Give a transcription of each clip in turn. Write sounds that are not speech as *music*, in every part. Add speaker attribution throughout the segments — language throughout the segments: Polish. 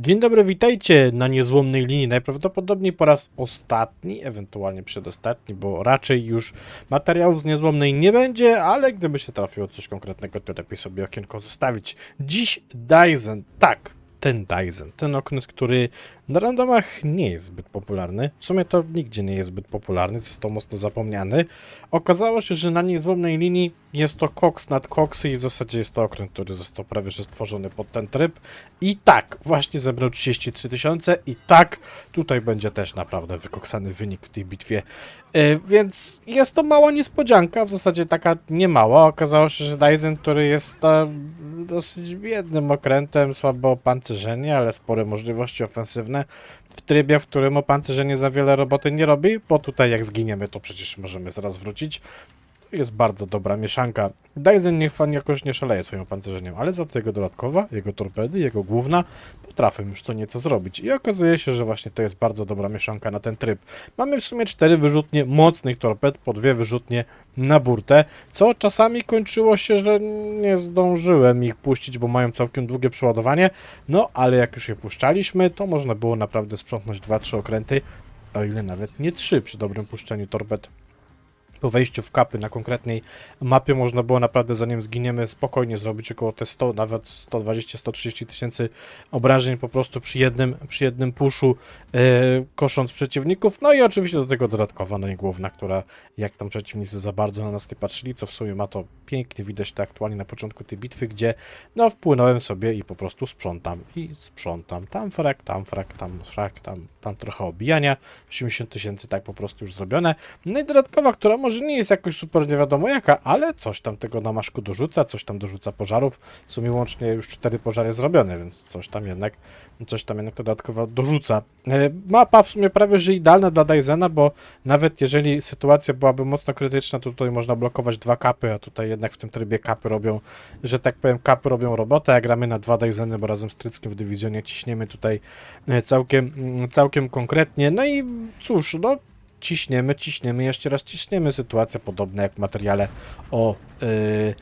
Speaker 1: Dzień dobry, witajcie na niezłomnej linii. Najprawdopodobniej po raz ostatni, ewentualnie przedostatni, bo raczej już materiałów z niezłomnej nie będzie, ale gdyby się trafiło coś konkretnego, to lepiej sobie okienko zostawić. Dziś Dyson, tak, ten Dyson, ten oknes, który na randomach nie jest zbyt popularny. W sumie to nigdzie nie jest zbyt popularny, został mocno zapomniany. Okazało się, że na niezłomnej linii jest to koks nad koksy i w zasadzie jest to okręt, który został prawie że stworzony pod ten tryb. I tak, właśnie zebrał 33 tysiące i tak, tutaj będzie też naprawdę wykoksany wynik w tej bitwie. E, więc jest to mała niespodzianka, w zasadzie taka niemała. Okazało się, że Dyson, który jest e, dosyć biednym okrętem, słabo opancerzenie, ale spore możliwości ofensywne, w trybie, w którym opancerzenie za wiele roboty nie robi, bo tutaj jak zginiemy, to przecież możemy zaraz wrócić. Jest bardzo dobra mieszanka. Dyson niech fan jakoś nie szaleje swoim opancerzeniem, ale za to jego dodatkowa, jego torpedy, jego główna potrafią już co nieco zrobić. I okazuje się, że właśnie to jest bardzo dobra mieszanka na ten tryb. Mamy w sumie cztery wyrzutnie mocnych torped, po dwie wyrzutnie na burtę, co czasami kończyło się, że nie zdążyłem ich puścić, bo mają całkiem długie przeładowanie. No, ale jak już je puszczaliśmy, to można było naprawdę sprzątnąć 2-3 okręty, o ile nawet nie 3 przy dobrym puszczeniu torped po wejściu w kapy na konkretnej mapie można było naprawdę zanim zginiemy spokojnie zrobić około te 100, nawet 120-130 tysięcy obrażeń po prostu przy jednym, przy jednym puszu e, kosząc przeciwników. No i oczywiście do tego dodatkowa no i główna, która jak tam przeciwnicy za bardzo na nas nie patrzyli, co w sumie ma to pięknie widać to aktualnie na początku tej bitwy, gdzie no wpłynąłem sobie i po prostu sprzątam i sprzątam. Tam frak, tam frak, tam frak, tam, tam trochę obijania. 80 tysięcy tak po prostu już zrobione. No i dodatkowa, która może nie jest jakoś super nie wiadomo jaka, ale coś tam tego namaszku dorzuca, coś tam dorzuca pożarów. W sumie łącznie już cztery pożary zrobione, więc coś tam jednak, coś tam jednak dodatkowo dorzuca. E, Mapa w sumie prawie że idealna dla Dysena, bo nawet jeżeli sytuacja byłaby mocno krytyczna, to tutaj można blokować dwa kapy, a tutaj jednak w tym trybie kapy robią, że tak powiem, kapy robią robotę, a gramy na dwa Dyseny, bo razem z Tryckiem w dywizjonie ciśniemy tutaj e, całkiem, mm, całkiem konkretnie. No i cóż, no ciśniemy, ciśniemy, jeszcze raz ciśniemy. Sytuacja podobna jak w materiale o, yy,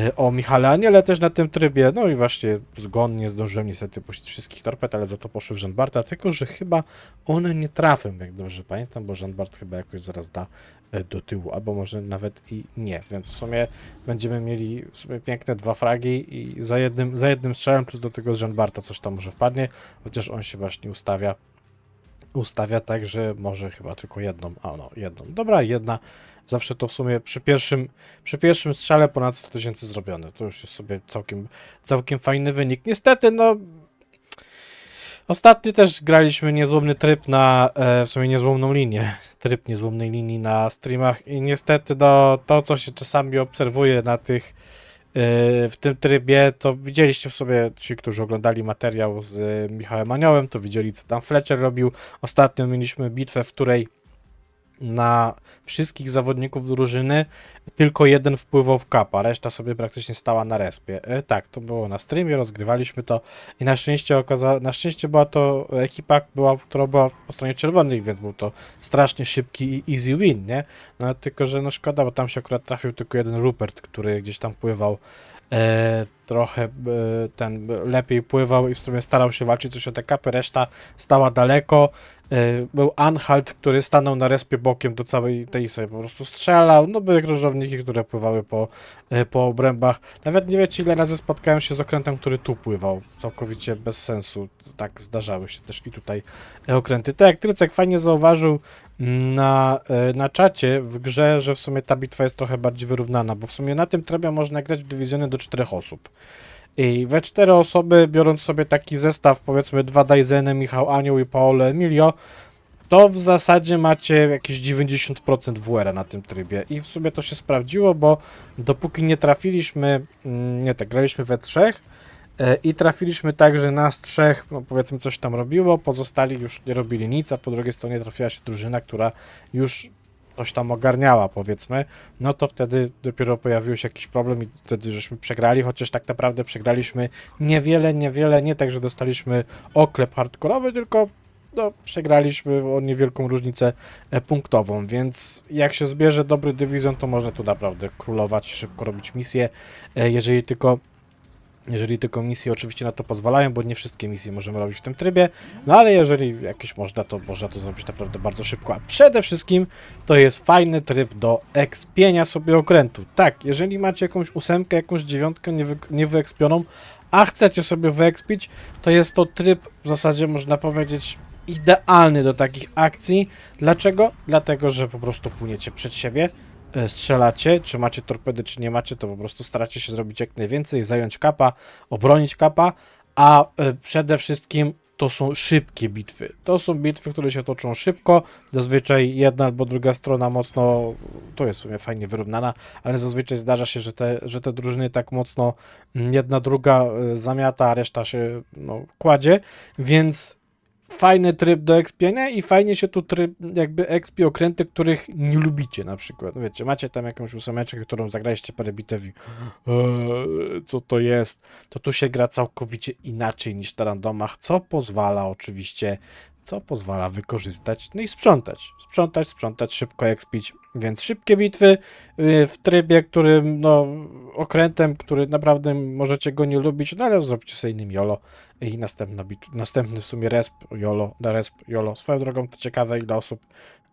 Speaker 1: yy, o Michale Aniele też na tym trybie. No i właśnie zgon nie zdążyłem niestety puścić wszystkich torped, ale za to poszły w Jean Barta, tylko że chyba one nie trafią, jak dobrze pamiętam, bo Jean Bart chyba jakoś zaraz da e, do tyłu, albo może nawet i nie, więc w sumie będziemy mieli w sumie piękne dwa fragi i za jednym, za jednym strzałem plus do tego z coś tam może wpadnie, chociaż on się właśnie ustawia ustawia tak, że może chyba tylko jedną, a no, jedną. Dobra, jedna. Zawsze to w sumie przy pierwszym, przy pierwszym strzale ponad 100 tysięcy zrobione. To już jest sobie całkiem, całkiem fajny wynik. Niestety, no... Ostatnio też graliśmy niezłomny tryb na, e, w sumie niezłomną linię, *laughs* tryb niezłomnej linii na streamach i niestety no, to, co się czasami obserwuje na tych, w tym trybie, to widzieliście w sobie, ci, którzy oglądali materiał z e, Michałem Aniołem, to widzieli, co tam Fletcher robił. Ostatnio mieliśmy bitwę, w której na wszystkich zawodników drużyny tylko jeden wpływał w kapa, reszta sobie praktycznie stała na respie. E, tak, to było na streamie, rozgrywaliśmy to i na szczęście okaza- na szczęście była to ekipa, była, która była po stronie czerwonych, więc był to strasznie szybki i easy win, nie? No tylko, że no szkoda, bo tam się akurat trafił tylko jeden Rupert, który gdzieś tam pływał e, trochę e, ten lepiej pływał i w sumie starał się walczyć coś o te kapy, reszta stała daleko. E, był Anhalt, który stanął na respie bokiem do całej tej sobie po prostu strzelał. No były krążowniki, które pływały po, e, po obrębach. Nawet nie wiecie ile razy spotkałem się z okrętem, który tu pływał. Całkowicie bez sensu. Tak zdarzały się też i tutaj e, okręty. Tak jak Trycek fajnie zauważył na, e, na czacie w grze, że w sumie ta bitwa jest trochę bardziej wyrównana, bo w sumie na tym trybie można grać w dywizjonie do czterech osób. I we cztery osoby, biorąc sobie taki zestaw, powiedzmy dwa Dyseny, Michał Anioł i Paolo Emilio, to w zasadzie macie jakieś 90% WR na tym trybie. I w sumie to się sprawdziło, bo dopóki nie trafiliśmy, mm, nie tak, graliśmy we trzech e, i trafiliśmy tak, że nas trzech, no powiedzmy, coś tam robiło, pozostali już nie robili nic, a po drugiej stronie trafiła się drużyna, która już coś tam ogarniała, powiedzmy, no to wtedy dopiero pojawił się jakiś problem i wtedy żeśmy przegrali, chociaż tak naprawdę przegraliśmy niewiele, niewiele, nie tak, że dostaliśmy oklep hardkorowy, tylko no, przegraliśmy o niewielką różnicę e, punktową, więc jak się zbierze dobry dywizjon, to można tu naprawdę królować, szybko robić misje, e, jeżeli tylko Jeżeli tylko misje oczywiście na to pozwalają, bo nie wszystkie misje możemy robić w tym trybie, no ale jeżeli jakieś można, to można to zrobić naprawdę bardzo szybko. A przede wszystkim to jest fajny tryb do ekspienia sobie okrętu. Tak, jeżeli macie jakąś ósemkę, jakąś dziewiątkę niewy, niewyekspioną, a chcecie sobie wyekspić, to jest to tryb w zasadzie można powiedzieć idealny do takich akcji. Dlaczego? Dlatego, że po prostu płyniecie przed siebie, strzelacie, czy macie torpedy, czy nie macie, to po prostu staracie się zrobić jak najwięcej, zająć kapa, obronić kapa, a e, przede wszystkim to są szybkie bitwy. To są bitwy, które się toczą szybko. Zazwyczaj jedna albo druga strona mocno, to jest w sumie fajnie wyrównana, ale zazwyczaj zdarza się, że te, że te drużyny tak mocno mm, jedna druga e, zamiata, a reszta się no, kładzie, więc fajny tryb do expienia i fajnie się tu tryb jakby expi okręty, których nie lubicie na przykład. Wiecie, macie tam jakąś ósemeczkę, którą zagraliście parę bitew eee, co to jest? To tu się gra całkowicie inaczej niż na randomach, co pozwala oczywiście co pozwala wykorzystać, no i sprzątać. Sprzątać, sprzątać, szybko expić, więc szybkie bitwy yy, w trybie, którym, no, okrętem, który naprawdę możecie go nie lubić, no ale zróbcie sobie innym YOLO i następna bit, następny w sumie resp YOLO, na resp YOLO. Swoją drogą to ciekawe, ile osób,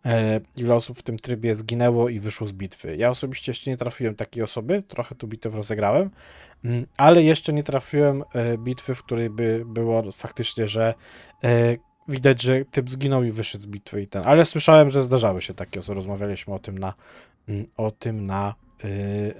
Speaker 1: e, ile osób w tym trybie zginęło i wyszło z bitwy. Ja osobiście jeszcze nie trafiłem takiej osoby, trochę tu bitew rozegrałem, mm, ale jeszcze nie trafiłem e, bitwy, w której by było faktycznie, że e, widać, że typ zginął i wyszedł z bitwy i ten. Ale słyszałem, że zdarzały się takie. Rozmawialiśmy o tym na, mm, o tym na,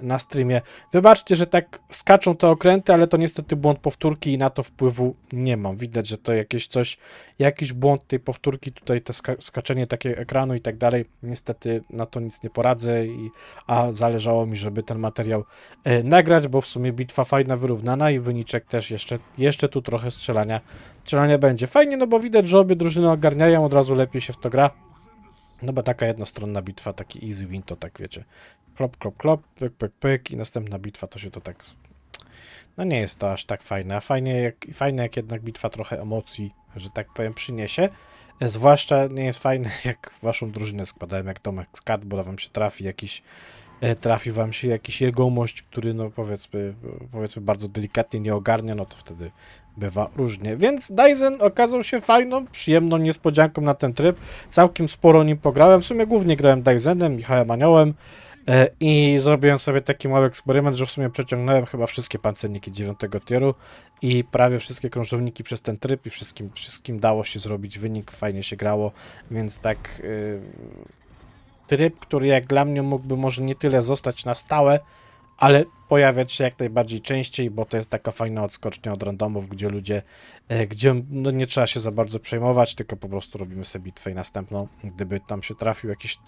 Speaker 1: na streamie. Wybaczcie, że tak skaczą te okręty, ale to niestety błąd powtórki i na to wpływu nie mam. Widać, że to jakieś coś, jakiś błąd tej powtórki, tutaj to ska skaczenie takiego ekranu i tak dalej. Niestety na to nic nie poradzę, i, a zależało mi, żeby ten materiał yy, nagrać, bo w sumie bitwa fajna, wyrównana i wyniczek też jeszcze, jeszcze tu trochę strzelania strzelania będzie. Fajnie, no bo widać, że obie drużyny ogarniają, od razu lepiej się w to gra. No bo taka jednostronna bitwa, taki easy win, to tak wiecie. Klop, klop, klop, pyk, pyk, pyk i następna bitwa to się to tak... No nie jest to aż tak fajne, a fajnie jak, fajne jak jednak bitwa trochę emocji, że tak powiem, przyniesie. Zwłaszcza nie jest fajne *laughs* jak waszą drużynę składałem, jak Tomek z kart, bo wam się trafi jakiś trafi wam się jakiś jegomość, który no powiedzmy, powiedzmy bardzo delikatnie nie ogarnia, no to wtedy bywa różnie. Więc Dyson okazał się fajną, przyjemną niespodzianką na ten tryb. Całkiem sporo nim pograłem. W sumie głównie grałem Dysonem, Michałem Aniołem e, i zrobiłem sobie taki mały eksperyment, że w sumie przeciągnąłem chyba wszystkie pancerniki 9 tieru i prawie wszystkie krążowniki przez ten tryb i wszystkim, wszystkim dało się zrobić wynik, fajnie się grało, więc tak... Yy, tryb, który jak dla mnie mógłby może nie tyle zostać na stałe, ale pojawiać się jak najbardziej częściej, bo to jest taka fajna odskocznia od randomów, gdzie ludzie, e, gdzie no nie trzeba się za bardzo przejmować, tylko po prostu robimy sobie bitwę i następną. Gdyby tam się trafił jakiś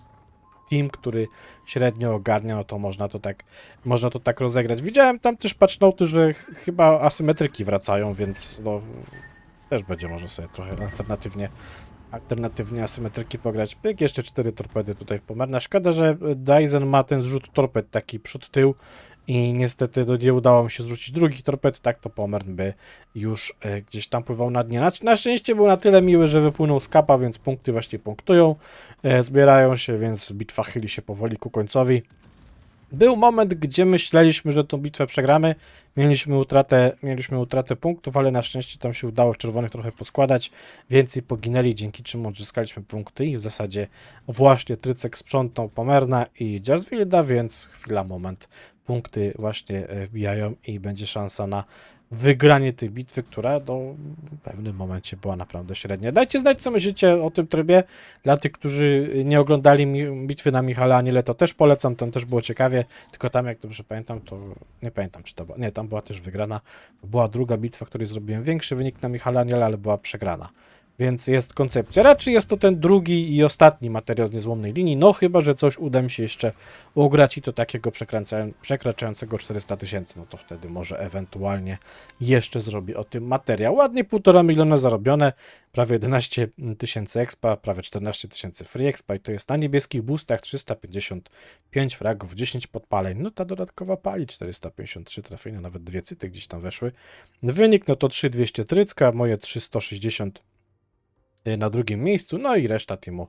Speaker 1: team, który średnio ogarnia, no to można to tak, można to tak rozegrać. Widziałem tam też patchnoty, że ch chyba asymetryki wracają, więc no też będzie można sobie trochę alternatywnie alternatywnie asymetryki pograć. Pyk, jeszcze cztery torpedy tutaj w pomerna. Szkoda, że Dyson ma ten zrzut torped taki przód-tył i niestety no, nie udało mi się zrzucić drugich torped, tak to Pomern by już e, gdzieś tam pływał na dnie. Na, na, szczęście był na tyle miły, że wypłynął z kapa, więc punkty właśnie punktują, e, zbierają się, więc bitwa chyli się powoli ku końcowi. Był moment, gdzie myśleliśmy, że tą bitwę przegramy. Mieliśmy utratę, mieliśmy utratę punktów, ale na szczęście tam się udało czerwonych trochę poskładać. Więcej poginęli, dzięki czemu odzyskaliśmy punkty i w zasadzie właśnie Trycek sprzątnął Pomerna i Jarzwilda, więc chwila, moment. Punkty właśnie e, wbijają i będzie szansa na wygranie tej bitwy, która no, w pewnym momencie była naprawdę średnia. Dajcie znać, co myślicie o tym trybie. Dla tych, którzy nie oglądali bitwy na Michale Aniele, to też polecam, tam też było ciekawie, tylko tam, jak dobrze pamiętam, to nie pamiętam, czy to była, nie, tam była też wygrana. Była druga bitwa, w której zrobiłem większy wynik na Michale Aniele, ale była przegrana. Więc jest koncepcja. Raczej jest to ten drugi i ostatni materiał z niezłomnej linii, no chyba, że coś uda mi się jeszcze ugrać i to takiego przekraczającego 400 tysięcy, no to wtedy może ewentualnie jeszcze zrobię o tym materiał. Ładnie 1,5 miliona zarobione, prawie 11 tysięcy expa, prawie 14 tysięcy free expa i to jest na niebieskich boostach 355 fragów, 10 podpaleń, no ta dodatkowa pali 453 trafienia, nawet dwie cyty gdzieś tam weszły. Wynik no to 3200 trycka, moje 360 Y, na drugim miejscu, no i reszta teamu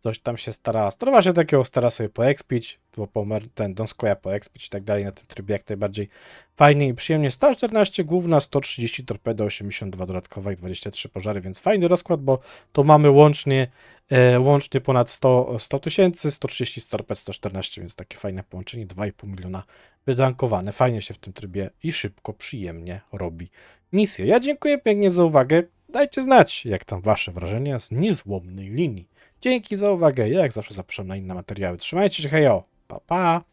Speaker 1: coś tam się starała. Starała się takiego stara sobie poekspić, bo pomer, ten Donskoja poekspić i tak dalej na tym trybie jak najbardziej fajnie i przyjemnie. 114 główna, 130 torpedo, 82 dodatkowa i 23 pożary, więc fajny rozkład, bo to mamy łącznie, e, łącznie ponad 100 100 tysięcy, 130 z torped, 114, więc takie fajne połączenie, 2,5 miliona wydankowane. Fajnie się w tym trybie i szybko, przyjemnie robi misję. Ja dziękuję pięknie za uwagę. Dajcie znać, jak tam wasze wrażenia z niezłomnej linii. Dzięki za uwagę. Ja jak zawsze zapraszam na inne materiały. Trzymajcie się, hejo. Pa, pa.